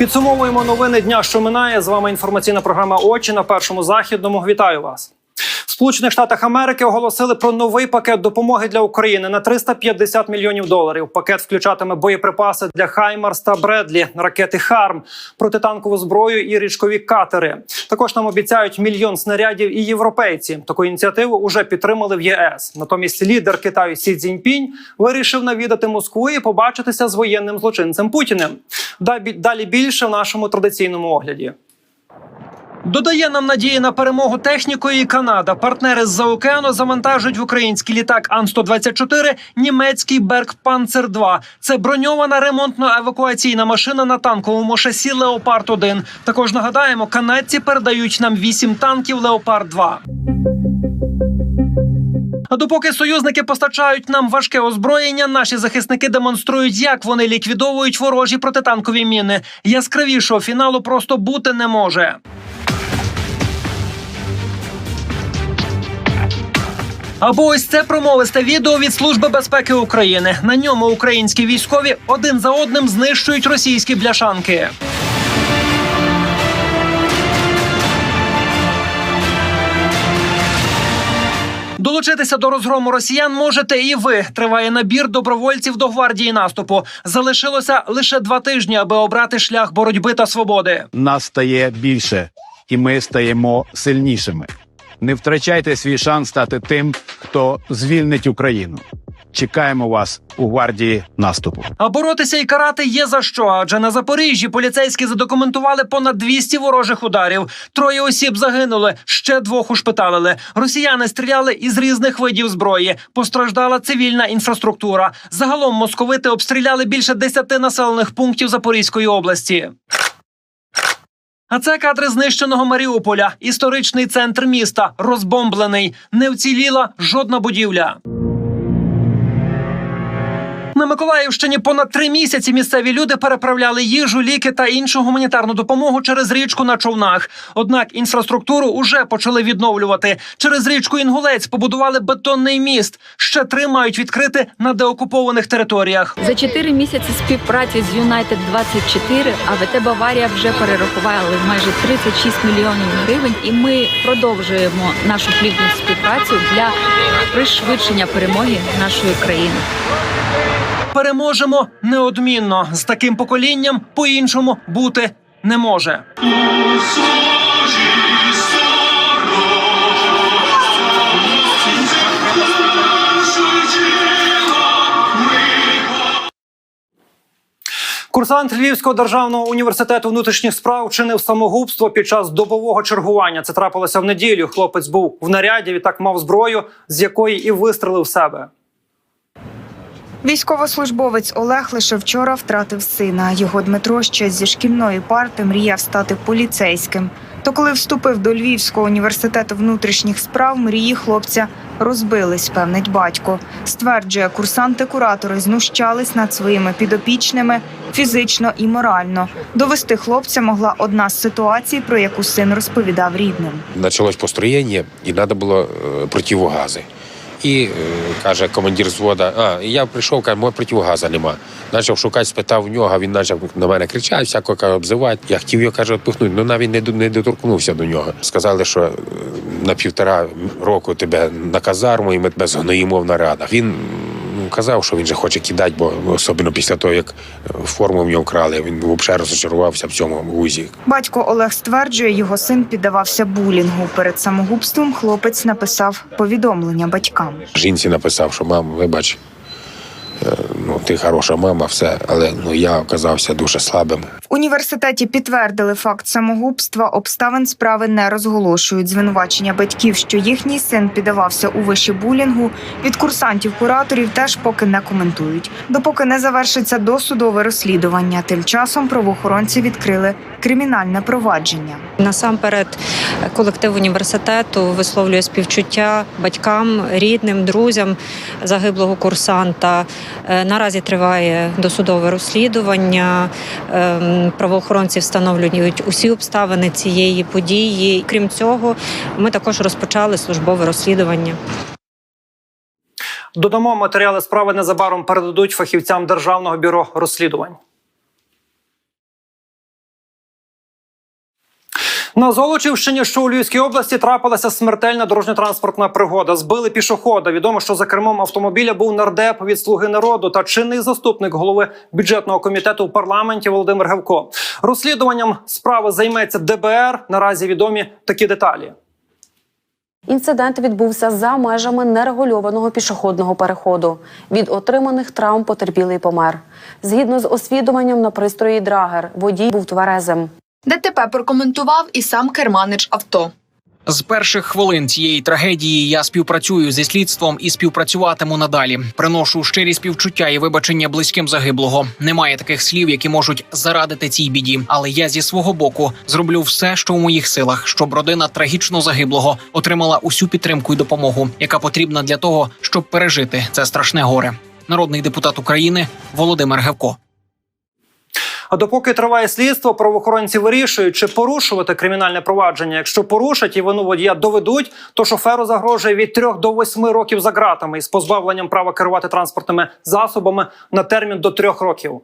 Підсумовуємо новини дня, що минає. З вами інформаційна програма Очі на першому західному. Вітаю вас. Сполучених Штатах Америки оголосили про новий пакет допомоги для України на 350 мільйонів доларів. Пакет включатиме боєприпаси для Хаймарс та Бредлі, ракети Харм, протитанкову зброю і річкові катери. Також нам обіцяють мільйон снарядів і європейці. Таку ініціативу уже підтримали в ЄС. Натомість лідер Китаю Сі Цзіньпінь вирішив навідати Москву і побачитися з воєнним злочинцем Путіним. Далі більше в нашому традиційному огляді. Додає нам надії на перемогу технікою Канада. Партнери з-за океану завантажують в український літак Ан-124 німецький Берг Панцер 2 Це броньована ремонтно-евакуаційна машина на танковому шасі Леопард 1 Також нагадаємо, канадці передають нам 8 танків Леопард 2 а допоки союзники постачають нам важке озброєння, наші захисники демонструють, як вони ліквідовують ворожі протитанкові міни. Яскравішого фіналу просто бути не може. Або ось це промовисте відео від Служби безпеки України. На ньому українські військові один за одним знищують російські бляшанки. Долучитися до розгрому росіян можете і ви. Триває набір добровольців до гвардії наступу. Залишилося лише два тижні, аби обрати шлях боротьби та свободи. нас стає більше, і ми стаємо сильнішими. Не втрачайте свій шанс стати тим, хто звільнить Україну. Чекаємо вас у гвардії наступу. А боротися і карати є за що. Адже на Запоріжжі поліцейські задокументували понад 200 ворожих ударів. Троє осіб загинули, ще двох ушпиталили. Росіяни стріляли із різних видів зброї. Постраждала цивільна інфраструктура. Загалом московити обстріляли більше 10 населених пунктів Запорізької області. А це кадри знищеного Маріуполя. Історичний центр міста розбомблений. Не вціліла жодна будівля. Миколаївщині понад три місяці місцеві люди переправляли їжу, ліки та іншу гуманітарну допомогу через річку на човнах. Однак інфраструктуру уже почали відновлювати. Через річку Інгулець побудували бетонний міст. Ще три мають відкрити на деокупованих територіях. За 4 місяці співпраці з United 24 АВТ Баварія вже перерахували майже 36 мільйонів гривень, і ми продовжуємо нашу плідну співпрацю для пришвидшення перемоги нашої країни. Переможемо неодмінно. З таким поколінням по-іншому бути не може. Курсант Львівського державного університету внутрішніх справ вчинив самогубство під час добового чергування. Це трапилося в неділю. Хлопець був в наряді, відтак мав зброю, з якої і вистрелив себе. Військовослужбовець Олег лише вчора втратив сина. Його Дмитро ще зі шкільної парти мріяв стати поліцейським. То коли вступив до Львівського університету внутрішніх справ, мрії хлопця розбились, певнить батько. Стверджує, курсанти-куратори знущались над своїми підопічними фізично і морально. Довести хлопця могла одна з ситуацій, про яку син розповідав рідним. Началось построєння, і треба було е, противогази. І е, каже командир взвода, а я прийшов, каже, мого противогаза нема. Почав шукати, спитав в нього, він почав на мене кричати, всяко каже, обзивати. Я хотів його каже, відпихнути, але навіть не, не доторкнувся до нього. Сказали, що е, на півтора року тебе на казарму, і ми тебе згноїмо в нарадах. Він ну, казав, що він же хоче кидати, бо особливо після того, як форму в нього вкрали, він взагалі розчарувався в цьому вузі. Батько Олег стверджує, його син піддавався булінгу. Перед самогубством хлопець написав повідомлення батькам. Жінці написав, що мам, вибач, е, ну ти хороша мама, все, але ну я оказався дуже слабим. Університеті підтвердили факт самогубства. Обставин справи не розголошують. Звинувачення батьків, що їхній син піддавався у виші булінгу. Від курсантів-кураторів теж поки не коментують. Допоки не завершиться досудове розслідування. Тим часом правоохоронці відкрили кримінальне провадження. Насамперед, колектив університету висловлює співчуття батькам, рідним, друзям загиблого курсанта. Е, Наразі триває досудове розслідування. Правоохоронці встановлюють усі обставини цієї події. Крім цього, ми також розпочали службове розслідування. Додамо матеріали справи незабаром передадуть фахівцям державного бюро розслідувань. На Золочівщині, що у Львівській області, трапилася смертельна дорожньо-транспортна пригода. Збили пішохода. Відомо, що за кермом автомобіля був нардеп від слуги народу та чинний заступник голови бюджетного комітету у парламенті Володимир Гевко. Розслідуванням справи займеться ДБР. Наразі відомі такі деталі. Інцидент відбувся за межами нерегульованого пішохідного переходу. Від отриманих травм потерпілий помер. Згідно з освідуванням на пристрої Драгер, водій був тверезим. ДТП прокоментував і сам керманич авто. З перших хвилин цієї трагедії я співпрацюю зі слідством і співпрацюватиму надалі. Приношу щирі співчуття і вибачення близьким загиблого. Немає таких слів, які можуть зарадити цій біді. Але я зі свого боку зроблю все, що в моїх силах, щоб родина трагічно загиблого отримала усю підтримку і допомогу, яка потрібна для того, щоб пережити це страшне горе. Народний депутат України Володимир Гевко. А допоки триває слідство, правоохоронці вирішують, чи порушувати кримінальне провадження. Якщо порушать і вину водія доведуть, то шоферу загрожує від 3 до 8 років за ґратами із позбавленням права керувати транспортними засобами на термін до 3 років.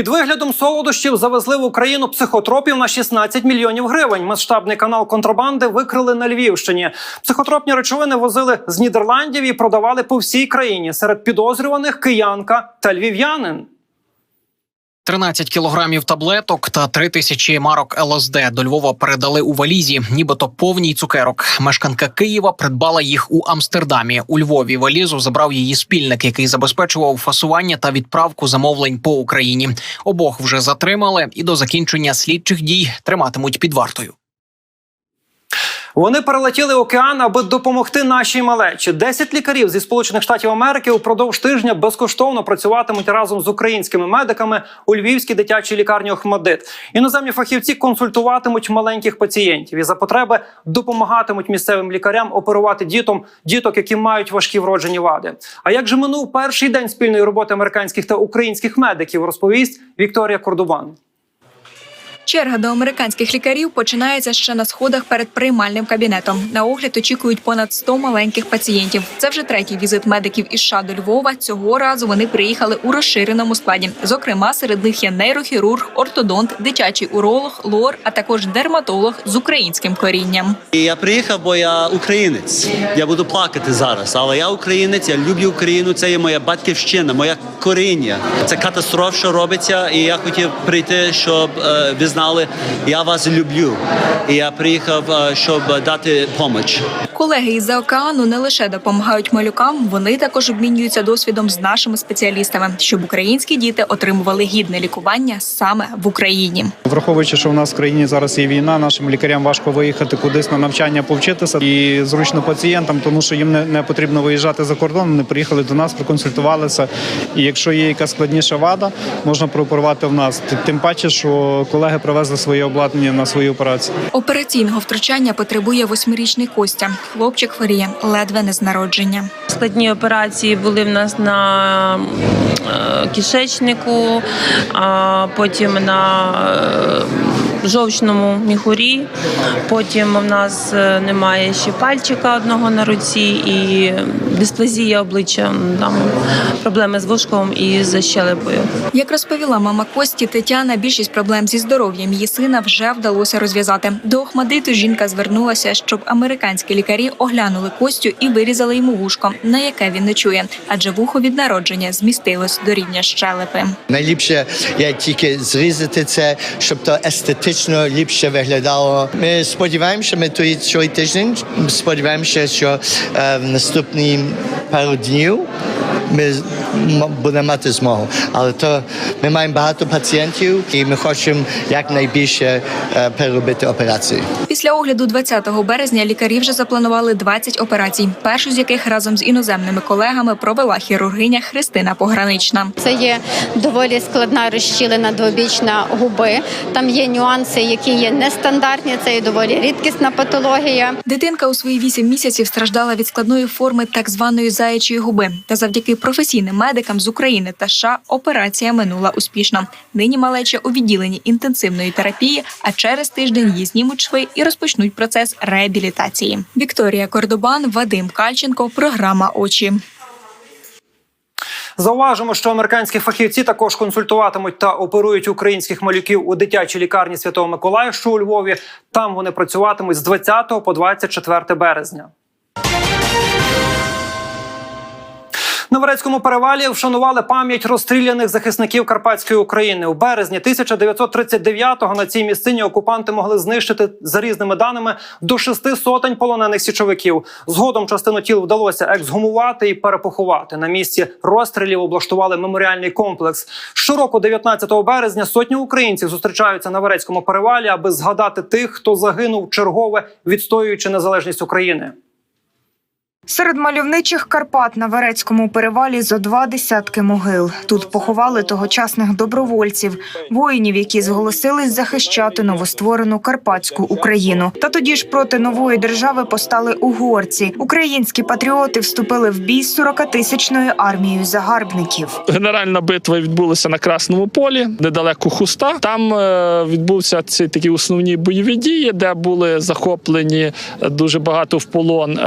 Під виглядом солодощів завезли в Україну психотропів на 16 мільйонів гривень. Масштабний канал контрабанди викрили на Львівщині. Психотропні речовини возили з Нідерландів і продавали по всій країні. Серед підозрюваних киянка та львів'янин. 13 кілограмів таблеток та 3 тисячі марок ЛСД до Львова передали у валізі, нібито повній цукерок. Мешканка Києва придбала їх у Амстердамі. У Львові валізу забрав її спільник, який забезпечував фасування та відправку замовлень по Україні. Обох вже затримали і до закінчення слідчих дій триматимуть під вартою. Вони перелетіли океан, аби допомогти нашій малечі. Десять лікарів зі Сполучених Штатів Америки упродовж тижня безкоштовно працюватимуть разом з українськими медиками у Львівській дитячій лікарні Охмадит. Іноземні фахівці консультуватимуть маленьких пацієнтів і за потреби допомагатимуть місцевим лікарям оперувати дітом діток, які мають важкі вроджені вади. А як же минув перший день спільної роботи американських та українських медиків, розповість Вікторія Кордубан. Черга до американських лікарів починається ще на сходах перед приймальним кабінетом. На огляд очікують понад 100 маленьких пацієнтів. Це вже третій візит медиків із США до Львова. Цього разу вони приїхали у розширеному складі. Зокрема, серед них є нейрохірург, ортодонт, дитячий уролог, лор, а також дерматолог з українським корінням. Я приїхав, бо я українець. Я буду плакати зараз, але я українець, я люблю Україну. Це є моя батьківщина, моя коріння. Це катастрофа, що робиться, і я хотів прийти, щоб е, ви знали, я вас люблю. І я приїхав, е, щоб дати допомогу. Колеги із-за океану не лише допомагають малюкам, вони також обмінюються досвідом з нашими спеціалістами, щоб українські діти отримували гідне лікування саме в Україні. Враховуючи, що в нас в країні зараз є війна, нашим лікарям важко виїхати кудись на навчання, повчитися і зручно пацієнтам, тому що їм не, не потрібно виїжджати за кордон. Вони приїхали до нас, проконсультувалися. І якщо є якась складніша вада, можна прооперувати в нас. Тим паче, що колеги привезли своє обладнання на свою операцію. Операційного втручання потребує восьмирічний Костя. Хлопчик хворіє ледве не з народження. Складні операції були в нас на е, кишечнику, а потім на е, жовчному міхурі. Потім в нас е, немає ще пальчика одного на руці і дисплазія обличчя, там проблеми з вушком і з щелепою. Як розповіла мама Кості Тетяна, більшість проблем зі здоров'ям її сина вже вдалося розв'язати. До Охмадиту жінка звернулася, щоб американські лікарі оглянули Костю і вирізали йому вушко, на яке він не чує, адже вухо від народження змістилось до рівня щелепи. Найліпше я тільки зрізати це, щоб то естетично ліпше виглядало. Ми сподіваємося, ми той цей тиждень сподіваємося, що е, в наступні пару днів ми будемо мати змогу. Але то ми маємо багато пацієнтів і ми хочемо якнайбільше е, переробити операції. Після огляду 20 березня лікарі вже запланували 20 операцій, першу з яких разом з іноземними колегами провела хірургиня Христина Погранична. Це є доволі складна розщілена двобічна губи. Там є нюанси, які є нестандартні. Це є доволі рідкісна патологія. Дитинка у свої 8 місяців страждала від складної форми так званої заячої губи. Та завдяки професійним медикам з України та США операція минула успішно. Нині малеча у відділенні інтенсивної терапії, а через тиждень її знімуть шви і розпочнуть процес реабілітації. Вікторія Кордобан, Вадим Кальченко, програма Очі. Зауважимо, що американські фахівці також консультуватимуть та оперують українських малюків у дитячій лікарні Святого Миколая, що у Львові. Там вони працюватимуть з 20 по 24 березня. На Варецькому перевалі вшанували пам'ять розстріляних захисників Карпатської України. У березні 1939-го на цій місцині окупанти могли знищити за різними даними до шести сотень полонених січовиків. Згодом частину тіл вдалося ексгумувати і перепоховати. На місці розстрілів облаштували меморіальний комплекс. Щороку, 19 березня, сотні українців зустрічаються на Варецькому перевалі, аби згадати тих, хто загинув чергове, відстоюючи незалежність України. Серед мальовничих Карпат на Верецькому перевалі зо два десятки могил. Тут поховали тогочасних добровольців, воїнів, які зголосились захищати новостворену карпатську Україну. Та тоді ж проти нової держави постали угорці. Українські патріоти вступили в бій з 40-тисячною армією загарбників. Генеральна битва відбулася на Красному полі, недалеко Хуста. Там е, відбувся ці такі основні бойові дії, де були захоплені дуже багато в полон.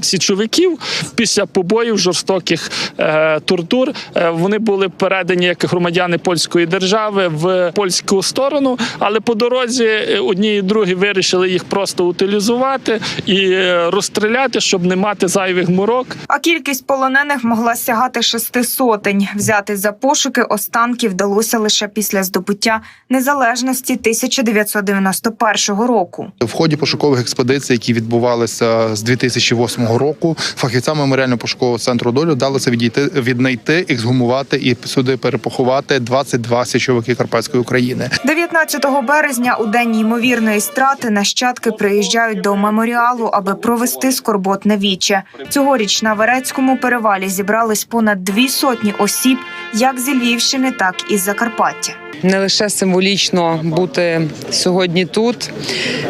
Січовиків після побоїв жорстоких е, тортур е, вони були передані як громадяни польської держави в польську сторону, але по дорозі е, одні і другі вирішили їх просто утилізувати і е, розстріляти, щоб не мати зайвих морок. А кількість полонених могла сягати шести сотень. Взяти за пошуки останків вдалося лише після здобуття незалежності 1991 року. В ході пошукових експедицій, які відбувалися з 2008 року, фахівцям меморіально-пошукового центру долю вдалося відійти, віднайти, ексгумувати і сюди перепоховати 22 січовики Карпатської України. 19 березня, у день ймовірної страти, нащадки приїжджають до меморіалу, аби провести скорботне віче. Цьогоріч на Верецькому перевалі зібрались понад дві сотні осіб, як зі Львівщини, так і з Закарпаття. не лише символічно бути сьогодні тут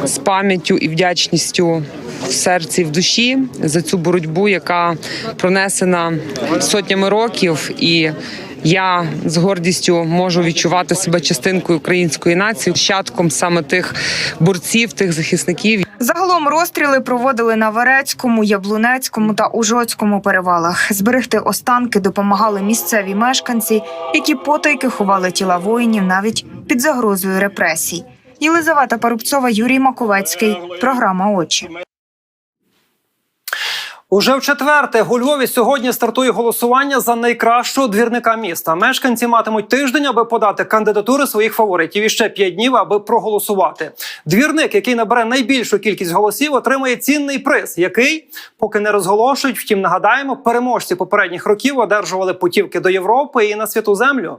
з пам'яттю і вдячністю в серці в душі за цю боротьбу, яка пронесена сотнями років і. Я з гордістю можу відчувати себе частинкою української нації, щадком саме тих борців, тих захисників, Загалом розстріли проводили на Верецькому, Яблунецькому та Ужоцькому перевалах. Зберегти останки допомагали місцеві мешканці, які потайки ховали тіла воїнів навіть під загрозою репресій. Єлизавета Парубцова, Юрій Маковецький. Програма Очі. Уже в четверте у Львові сьогодні стартує голосування за найкращого двірника міста. Мешканці матимуть тиждень, аби подати кандидатури своїх фаворитів і ще п'ять днів, аби проголосувати. Двірник, який набере найбільшу кількість голосів, отримує цінний приз, який поки не розголошують. Втім, нагадаємо, переможці попередніх років одержували путівки до Європи і на святу землю.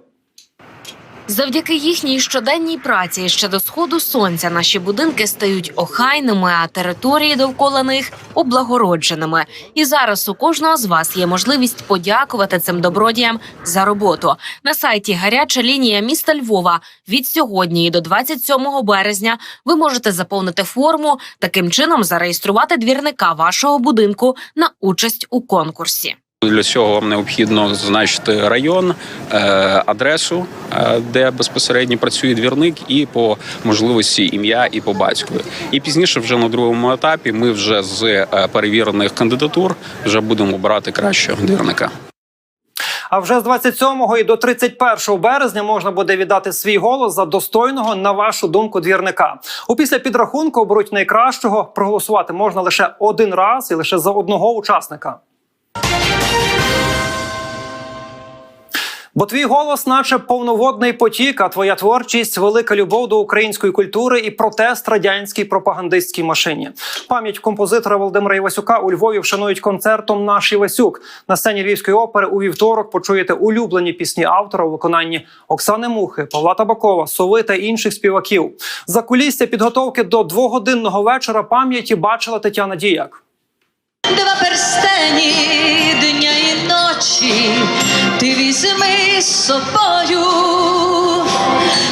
Завдяки їхній щоденній праці ще до сходу сонця наші будинки стають охайними, а території довкола них облагородженими. І зараз у кожного з вас є можливість подякувати цим добродіям за роботу. На сайті Гаряча лінія міста Львова від сьогодні і до 27 березня ви можете заповнити форму, таким чином зареєструвати двірника вашого будинку на участь у конкурсі. Для цього вам необхідно зазначити район, е, адресу, е, де безпосередньо працює двірник, і по можливості ім'я і по батькові. І пізніше, вже на другому етапі, ми вже з е, перевірених кандидатур вже будемо обирати кращого двірника. А вже з 27 і до 31 березня можна буде віддати свій голос за достойного на вашу думку двірника. У після підрахунку оберуть найкращого. Проголосувати можна лише один раз і лише за одного учасника. Бо твій голос, наче повноводний потік, а твоя творчість велика любов до української культури і протест радянській пропагандистській машині. Пам'ять композитора Володимира Івасюка у Львові вшанують концертом Наш Івасюк на сцені Львівської опери. У вівторок почуєте улюблені пісні автора у виконанні Оксани Мухи, Павла Табакова, Сови та інших співаків. За кулісся підготовки до двогодинного вечора пам'яті бачила Тетяна Діяк. Два перстені з собою,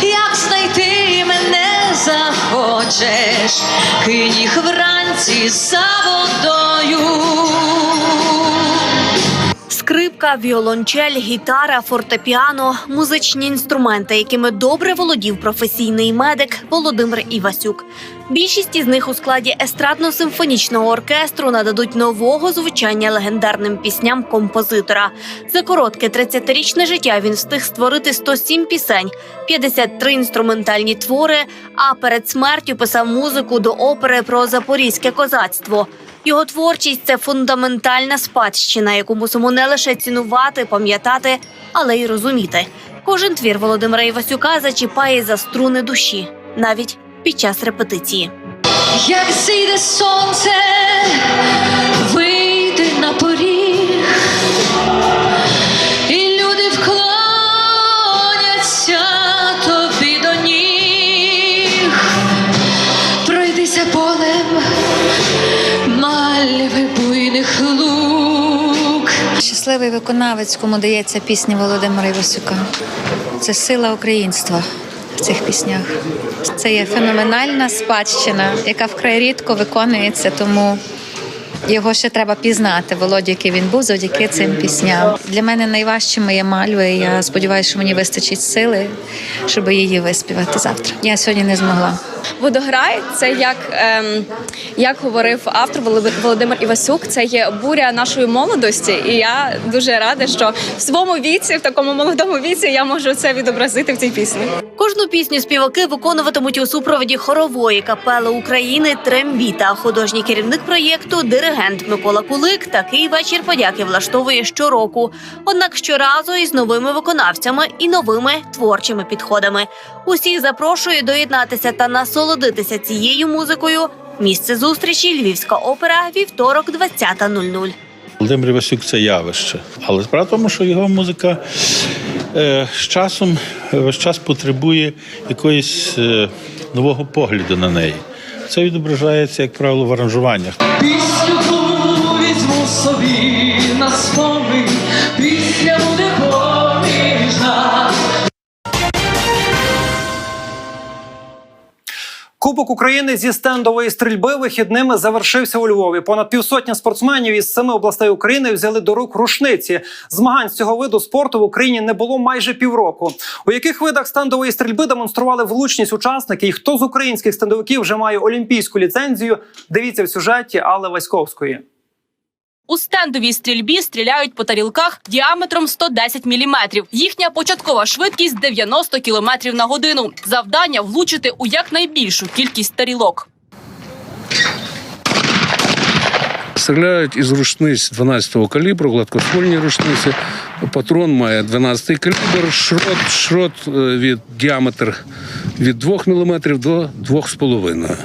як знайти мене захочеш, кинь вранці за водою. Скрипка, віолончель, гітара, фортепіано музичні інструменти, якими добре володів професійний медик Володимир Івасюк. Більшість із них у складі естрадно-симфонічного оркестру нададуть нового звучання легендарним пісням композитора. За коротке 30-річне життя він встиг створити 107 пісень, 53 інструментальні твори. А перед смертю писав музику до опери про запорізьке козацтво. Його творчість це фундаментальна спадщина, яку мусимо не лише цінувати, пам'ятати, але й розуміти. Кожен твір Володимира Івасюка зачіпає за струни душі, навіть під час репетиції. Як зійде сонце, вийди на поріг, і люди вклоняться тобі до ніг. Пройдися полем мальви буйних лук. Щасливий виконавець, кому дається пісня Володимира Івасюка. Це сила українства в цих піснях. Це є феноменальна спадщина, яка вкрай рідко виконується, тому його ще треба пізнати. Володю, який він був завдяки цим пісням. Для мене найважчими є мальви. Я сподіваюся, що мені вистачить сили, щоб її виспівати завтра. Я сьогодні не змогла. Водограй це як, ем, як говорив автор Володимир- Івасюк, це є буря нашої молодості. І я дуже рада, що в своєму віці, в такому молодому віці, я можу це відобразити в цій пісні. Кожну пісню співаки виконуватимуть у супроводі хорової капели України Трембіта. Художній керівник проєкту, диригент Микола Кулик. Такий вечір подяки влаштовує щороку. Однак щоразу із новими виконавцями і новими творчими підходами. Усіх запрошую доєднатися та насолодитися цією музикою. Місце зустрічі Львівська опера, вівторок, 20.00. Володимир Івасюк це явище. Але справа в тому, що його музика е, з часом весь час потребує якоїсь е, нового погляду на неї. Це відображається, як правило, в аранжуваннях. Пісню візьму собі Кубок України зі стендової стрільби вихідними завершився у Львові. Понад півсотні спортсменів із семи областей України взяли до рук рушниці. Змагань з цього виду спорту в Україні не було майже півроку. У яких видах стендової стрільби демонстрували влучність учасники, і хто з українських стендовиків вже має олімпійську ліцензію? Дивіться в сюжеті Алли Васьковської. У стендовій стрільбі стріляють по тарілках діаметром 110 мм. Їхня початкова швидкість 90 км на годину. Завдання влучити у якнайбільшу кількість тарілок. Стріляють із рушниць 12-го калібру, гладкоствольні рушниці. Патрон має 12-й калібр, шрот, шрот е, від діаметр від 2 мм до 2,5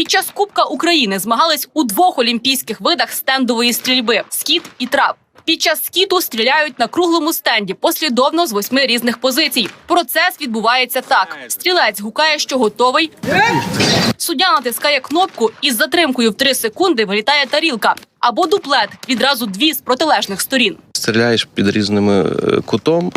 Під час Кубка України змагались у двох олімпійських видах стендової стрільби скіт і трап. Під час скіту стріляють на круглому стенді послідовно з восьми різних позицій. Процес відбувається так: стрілець гукає, що готовий. Суддя натискає кнопку і з затримкою в 3 секунди вилітає тарілка або дуплет відразу дві з протилежних сторін. Стріляєш під різним е, кутом,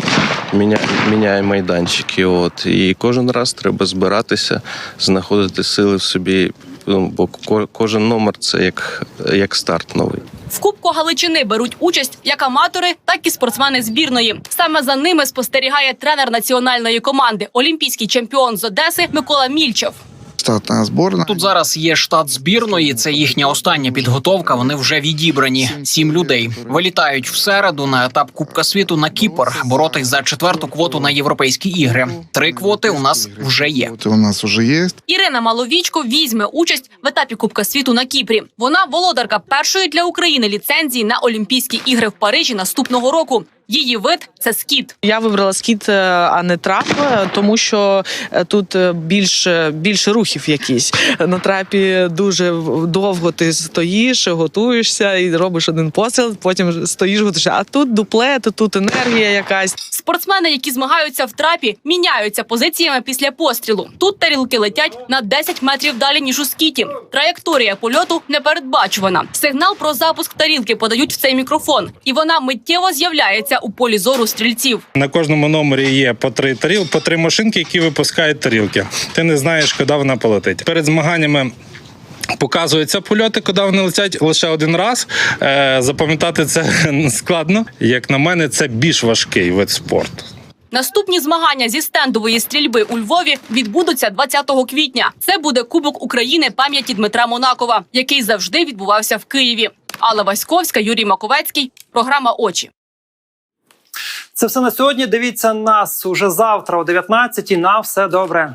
міняє, міняє майданчики. От і кожен раз треба збиратися, знаходити сили в собі. Ну, Бо ко- кожен номер це як, як старт новий. В Кубку Галичини беруть участь як аматори, так і спортсмени збірної. Саме за ними спостерігає тренер національної команди, олімпійський чемпіон з Одеси Микола Мільчев. Штатна зборна. Тут зараз є штат збірної. Це їхня остання підготовка. Вони вже відібрані. Сім людей вилітають в середу на етап Кубка світу на Кіпр, боротись за четверту квоту на європейські ігри. Три квоти у нас вже є. У нас вже є. Ірина Маловічко візьме участь в етапі Кубка світу на Кіпрі. Вона володарка першої для України ліцензії на Олімпійські ігри в Парижі наступного року. Її вид це скіт. Я вибрала скіт, е, а не трап, тому що е, тут е, більше, більше рухів якісь. На трапі дуже довго ти стоїш, готуєшся і робиш один постріл, потім стоїш, готуєшся. А тут дуплет, тут енергія якась. Спортсмени, які змагаються в трапі, міняються позиціями після пострілу. Тут тарілки летять на 10 метрів далі ніж у скіті. Траєкторія польоту непередбачувана. Сигнал про запуск тарілки подають в цей мікрофон, і вона миттєво з'являється опинилися у полі зору стрільців. На кожному номері є по три тарілки, по три машинки, які випускають тарілки. Ти не знаєш, куди вона полетить. Перед змаганнями. Показуються польоти, куди вони летять лише один раз. Е, запам'ятати це складно. Як на мене, це більш важкий вид спорту. Наступні змагання зі стендової стрільби у Львові відбудуться 20 квітня. Це буде Кубок України пам'яті Дмитра Монакова, який завжди відбувався в Києві. Алла Васьковська, Юрій Маковецький. Програма очі. Це все на сьогодні. Дивіться нас уже завтра о 19-й. На все добре.